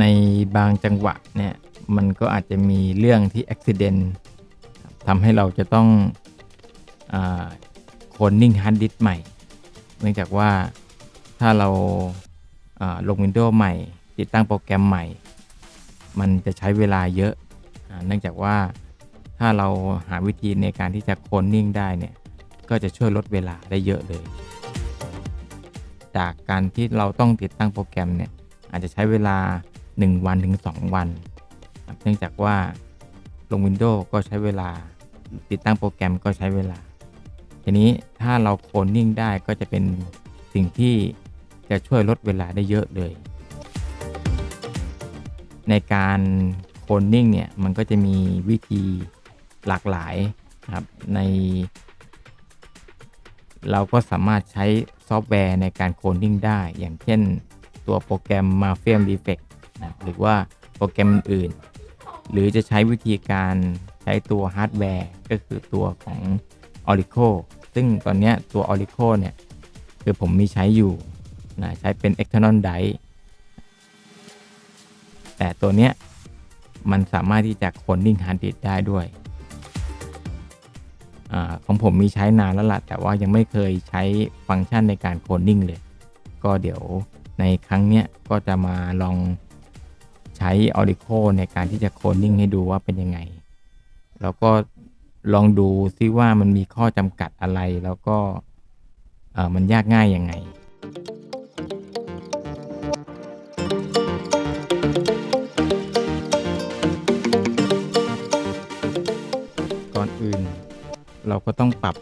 ในบางจังหวะเนี่ยมันก็อาจจะมีเรื่องที่อุบิเหตุทำให้เราจะต้องโคนนิ่งฮาร์ดดิสใหม่ เนื่องจากว่าถ้าเราลง Windows ใหม่ ติดตั้งโปรแกรมใหม่ มันจะใช้เวลาเยอะ เนื่องจากว่าถ้าเราหาวิธีในการที่จะโคนนิ่งได้เนี่ย ก็จะช่วยลดเวลาได้เยอะเลย จากการที่เราต้องติดตั้งโปรแกรมเนี่ยอาจจะใช้เวลา 1 วันถึง 2 วัน เนื่องจากว่าลง Windows ก็ใช้เวลา ติดตั้งโปรแกรมก็ใช้เวลา ทีนี้ถ้าเราโคนนิ่งได้ก็จะเป็นสิ่งที่จะช่วยลดเวลาได้เยอะเลย ในการโคนนิ่งเนี่ยมันก็จะมีวิธีหลากหลายครับในเราก็สามารถใช้ซอฟต์แวร์ในการโคนนิ่งได้ อย่างเช่นตัวโปรแกรม m a f i a m Effect นะหรือว่าโปรแกรมอื่น หรือจะใช้วิธีการใช้ตัวฮาร์ดแวร์ก็คือตัวของ Oracle ซึ่งตอนนี้ตัว Oracle เนี่ย คือผมมีใช้อยู่นะใช้เป็น external drive แต่ตัวเนี้ยมันสามารถที่จะโคนนิ่งฮาร์ดดิสได้ด้วยอของผมมีใช้นานแล้วล่ะ แต่ว่ายังไม่เคยใช้ฟังก์ชันในการโคนนิ่งเลย ก็เดี๋ยวในครั้งเนี้ยก็จะมาลอง ใช้ Oracle ในการที่จะโคนนิ่งให้ดูว่าเป็นยังไง แล้วก็ลองดูซิว่ามันมีข้อจำกัดอะไรแล้วก็มันยากง่ายยังไงก่อนอื่น เราก็ต้องปรับ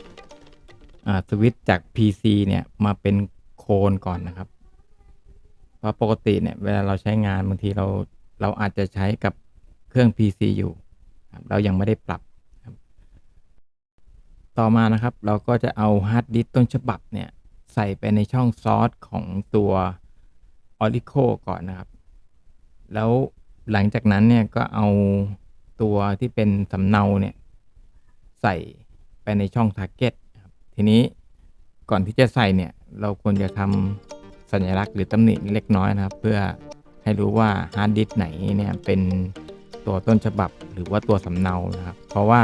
สวิตช์จาก PC เนี่ยมาเป็นโคนก่อนนะครับ เพราะปกติเนี่ยเวลาเราใช้งานบางทีเรา เราอาจจะใช้กับเครื่อง PC อยู่เรายังไม่ได้ปรับ ต่อมานะครับเราก็จะเอาฮาร์ดดิสก์ต้นฉบับเนี่ย ใส่ไปในช่องซอสของตัว Oracle ก่อนนะครับ แล้วหลังจากนั้นเนี่ยก็เอาตัวที่เป็นสำเนาเนี่ย ใส่ไปในช่อง Target ครับทีนี้ก่อนที่จะใส่เนี่ย เราควรจะทำสัญลักษณ์หรือตำหนิเล็กน้อยนะครับ เพื่อ ให้รู้ว่าฮาร์ดดิสก์ไหนเนี่ยเป็นตัวต้นฉบับหรือว่าตัวสำเนานะครับ เพราะว่า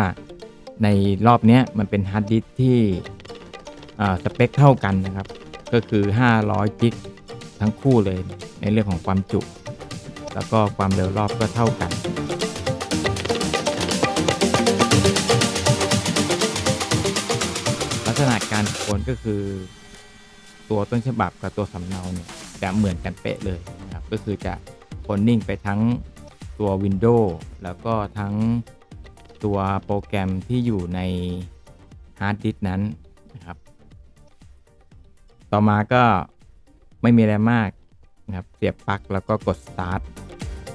ในรอบนี้มันเป็นฮาร์ดดิสก์ที่สเปคเท่ากันนะครับ ก็คือ500กิกทั้งคู่เลยในเรื่องของความจุ แล้วก็ความเร็วรอบก็เท่ากัน ลักษณะการโคนก็คือ ตัวต้นฉบับกับตัวสำเนาเนี่ยจะเหมือนกันเป๊ะเลย ก็คือจะโคนนิ่งไปทั้งตัว Windows แล้วก็ทั้งตัวโปรแกรมที่อยู่ในฮาร์ดดิสนั้นนะครับ ต่อมาก็ไม่มีอะไรมากนะครับ เสียบปลั๊กแล้วก็กด start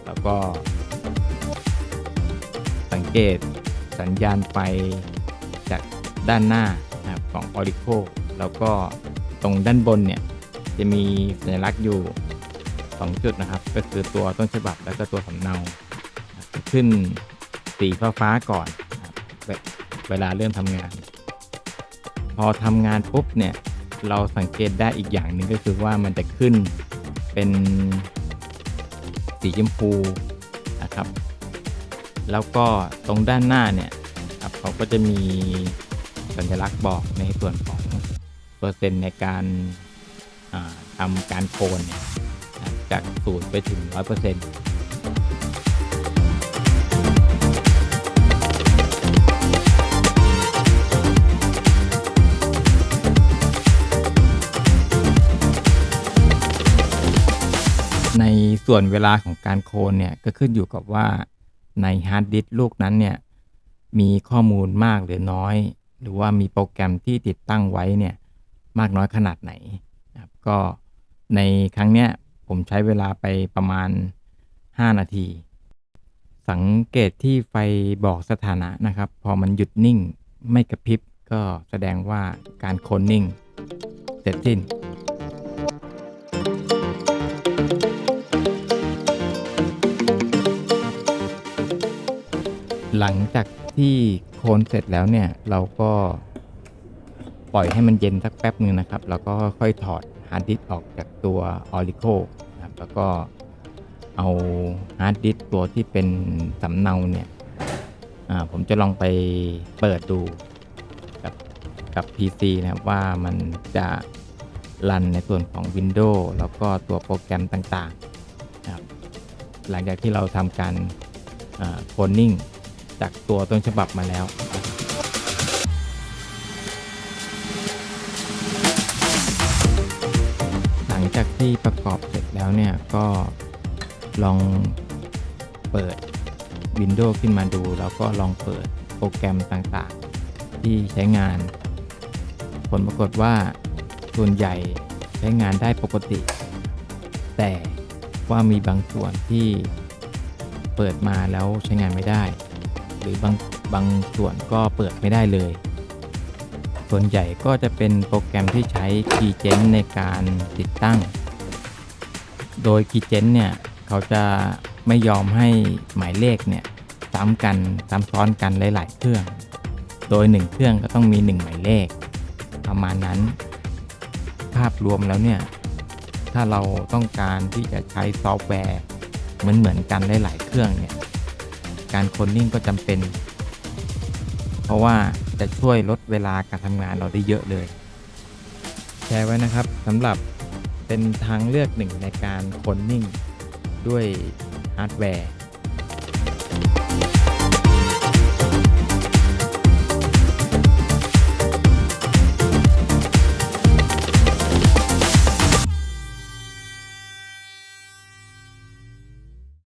แล้วก็ สังเกตสัญญาณไฟจากด้านหน้านะครับของ Oracle แล้วก็ตรงด้านบนเนี่ย จะมีสัญลักษณ์อยู่ 2 จุดนะครับ ก็คือตัวต้นฉบับแล้วก็ตัวสำเนา ขึ้นสีฟ้าฟ้าก่อนเวลาเริ่มทำงาน พอทำงานปุ๊บเนี่ยเราสังเกตได้อีกอย่างหนึ่งก็คือว่ามันจะขึ้นเป็นสีชมพูนะครับ แล้วก็ตรงด้านหน้าเนี่ยครับเขาก็จะมีสัญลักษณ์บอกในส่วนของเปอร์เซ็นต์ในการทำการโคนเนี่ย จากศูนย์ไปถึงร้อยเปอร์เซ็นต์ในส่วนเวลาของการโคนเนี่ยก็ขึ้นอยู่กับว่าในฮาร์ดดิสก์ลูกนั้นเนี่ยมีข้อมูลมากหรือน้อย หรือว่ามีโปรแกรมที่ติดตั้งไว้เนี่ยมากน้อยขนาดไหนนะครับก็ในครั้งเนี้ย ผมใช้เวลาไปประมาณ 5 นาที สังเกตที่ไฟบอกสถานะนะครับ พอมันหยุดนิ่งไม่กระพริบก็แสดงว่าการโคนนิ่ง เสร็จสิ้นหลังจากที่โคนเสร็จแล้วเนี่ย เราก็ปล่อยให้มันเย็นสักแป๊บหนึ่งนะครับ แล้วก็ค่อยถอด ฮาร์ดดิสก์ออกจากตัว Oracle นะครับแล้วก็เอาฮาร์ดดิสก์ตัวที่เป็นสำเนาเนี่ยผมจะลองไปเปิดดูกับกับ PC นะครับว่ามันจะรันในส่วนของ Windows แล้วก็ตัวโปรแกรมต่างๆนะครับหลังจากที่เราทำการโคลนนิ่งจากตัวต้นฉบับมาแล้ว งจากที่ประกอบเสร็จแล้วเนี่ยก็ลองเปิด Windows ขึ้นมาดู แล้วก็ลองเปิดโปรแกรมต่างๆ ที่ใช้งาน ผลปรากฏว่าส่วนใหญ่ใช้งานได้ปกติ แต่ว่ามีบางส่วนที่เปิดมาแล้วใช้งานไม่ได้ หรือบางบางส่วนก็เปิดไม่ได้เลย ส่วนใหญ่ก็จะเป็นโปรแกรมที่ใช้ Keygen ในการติดตั้ง โดย Keygen เนี่ยเขาจะไม่ยอมให้หมายเลขเนี่ยซ้ำกันซ้ำซ้อนกันหลายๆเครื่อง โดย 1 เครื่องก็ต้องมี 1 หมายเลข ประมาณนั้น ภาพรวมแล้วเนี่ย ถ้าเราต้องการที่จะใช้ซอฟต์แวร์เหมือนเหมือนๆกันหลายๆเครื่องเนี่ย การโคนนิ่งก็จำเป็น เพราะว่าจะช่วยลดเวลาการทำงานเราได้เยอะเลย แชร์ไว้นะครับสำหรับเป็นทางเลือกหนึ่งในการคนนิ่งด้วยฮาร์ดแวร์